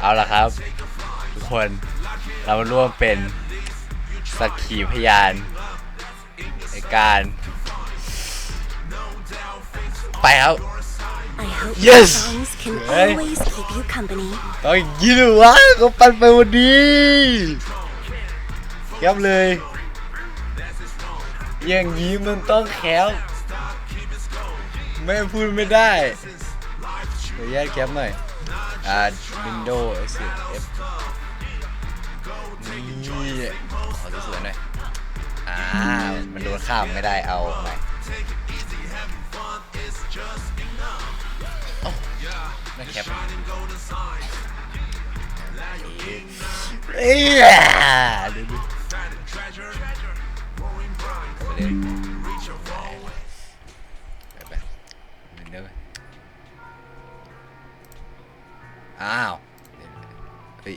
เอาละครับ ทุกคนเรามาร่วมเป็นสักขีพยานในการ ไปครับ I hope Yes! your songs can Hey. always keep you company. ต้องอย่างนี้เลยวะก็ปันไปวันนี้แคปเลย อย่างนี้มันต้องแคปไม่พูดไม่ได้เดี๋ยวแยกแคปหน่อย อ่า Windows S F นี่ขอสวยๆหน่อย อ่า มันโดนข้ามไม่ได้เอาใหม่เอ้าไม่แคปเอ้ยเดี๋ยวดูไปเลยไปไปเหมือนเดิ อ้าวเฮ้ย